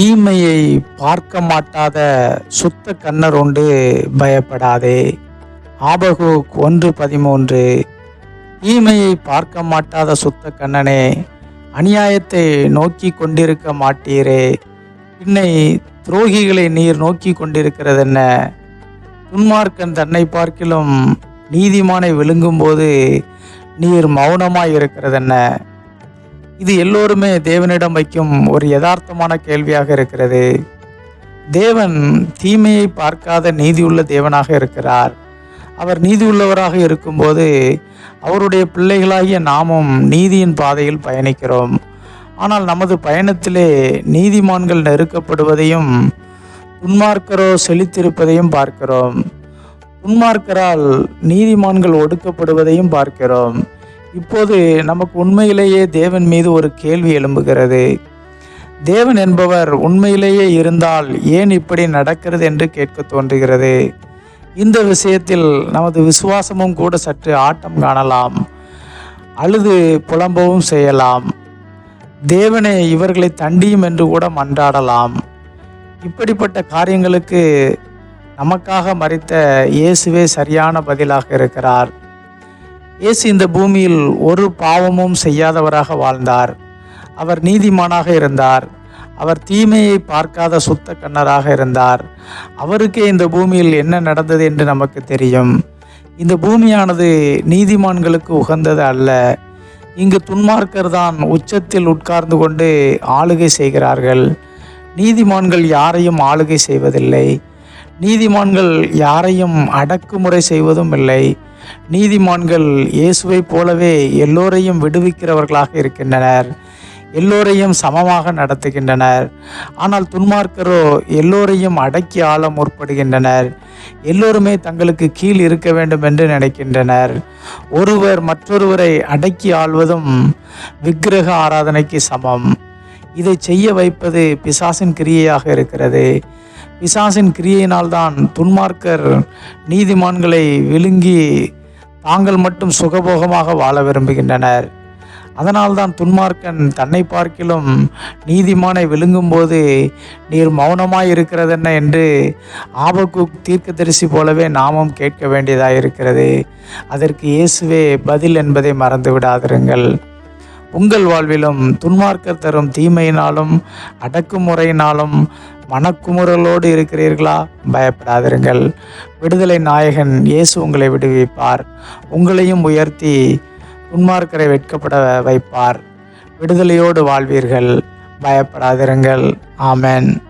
தீமையை பார்க்க மாட்டாத சுத்த கண்ணர் உண்டு பயப்படாதே. ஆபகுக் ஒன்று பதிமூன்று தீமையை பார்க்க மாட்டாத சுத்த கண்ணனே அநியாயத்தை நோக்கி கொண்டிருக்க மாட்டீரே. பின்னை துரோகிகளை நீர் நோக்கி கொண்டிருக்கிறதென்ன? துன்மார்க்கன் தன்னை பார்க்கிலும் நீதிமானை விழுங்கும்போது நீர் மௌனமாய் இருக்கிறதென்ன இது எல்லோருமே தேவனிடம் வைக்கும் ஒரு யதார்த்தமான கேள்வியாக இருக்கிறது. தேவன் தீமையை பார்க்காத நீதியுள்ள தேவனாக இருக்கிறார். அவர் நீதி உள்ளவராக இருக்கும்போது அவருடைய பிள்ளைகளாகிய நாமும் நீதியின் பாதையில் பயணிக்கிறோம். ஆனால் நமது பயணத்திலே நீதிமான்கள் நெருக்கப்படுவதையும் துன்மார்க்கரோ செழித்திருப்பதையும் பார்க்கிறோம். துன்மார்க்கரால் நீதிமான்கள் ஒடுக்கப்படுவதையும் பார்க்கிறோம். இப்போது நமக்கு உண்மையிலேயே தேவன் மீது ஒரு கேள்வி எழும்புகிறது. தேவன் என்பவர் உண்மையிலேயே இருந்தால் ஏன் இப்படி நடக்கிறது என்று கேட்க தோன்றுகிறது. இந்த விஷயத்தில் நமது விசுவாசமும் கூட சற்று ஆட்டம் காணலாம். அழுது புலம்பவும் செய்யலாம். தேவனை இவர்களை தண்டியும் என்று கூட மன்றாடலாம். இப்படிப்பட்ட காரியங்களுக்கு நமக்காக மறித்த இயேசுவே சரியான பதிலாக இருக்கிறார். இயேசு இந்த பூமியில் ஒரு பாவமும் செய்யாதவராக வாழ்ந்தார். அவர் நீதிமானாக இருந்தார். அவர் தீமையை பார்க்காத சுத்த கண்ணராக இருந்தார். அவருக்கே இந்த பூமியில் என்ன நடந்தது என்று நமக்கு தெரியும். இந்த பூமியானது நீதிமான்களுக்கு உகந்தது அல்ல. இங்கு துன்மார்க்கர் தான் உச்சத்தில் உட்கார்ந்து கொண்டு ஆளுகை செய்கிறார்கள். நீதிமான்கள் யாரையும் ஆளுகை செய்வதில்லை. நீதிமான்கள் யாரையும் அடக்குமுறை செய்வதும் இல்லை. நீதிமான்கள் இயேசுவைப் போலவே எல்லோரையும் விடுவிக்கிறவர்களாக இருக்கின்றனர். எல்லோரையும் சமமாக நடத்துகின்றனர். ஆனால் துன்மார்க்கரோ எல்லோரையும் அடக்கி ஆள முற்படுகின்றனர். எல்லோருமே தங்களுக்கு கீழ் இருக்க வேண்டும் என்று நினைக்கின்றனர். ஒருவர் மற்றொருவரை அடக்கி ஆள்வதும் விக்கிரக ஆராதனைக்கு சமம். இதை செய்ய வைப்பது பிசாசின் கிரியையாக இருக்கிறது. பிசாசின் கிரியையினால்தான் துன்மார்க்கர் நீதிமான்களை விழுங்கி தாங்கள் மட்டும் சுகபோகமாக வாழ விரும்புகின்றனர். அதனால்தான் துன்மார்க்கன் தன்னை பார்க்கிலும் நீதிமானை விழுங்கும்போது நீர் மௌனமாய் இருக்கிறதென்ன என்று ஆபக்கு தீர்க்கதரிசி போலவே நாமும் கேட்க வேண்டியதாக இருக்கிறது அதற்கு இயேசுவே பதில் என்பதை மறந்து விடாதிருங்கள் உங்கள் வாழ்விலும் துன்மார்க்கர் தரும் தீமையினாலும் அடக்குமுறையினாலும் மனக்குமுறலோடு இருக்கிறீர்களா? பயப்படாதிருங்கள். விடுதலை நாயகன் இயேசு உங்களை விடுவிப்பார். உங்களையும் உயர்த்தி துன்மார்க்கரை வெட்கப்பட வைப்பார். விடுதலையோடு வாழ்வீர்கள். பயப்படாதிருங்கள். ஆமென்.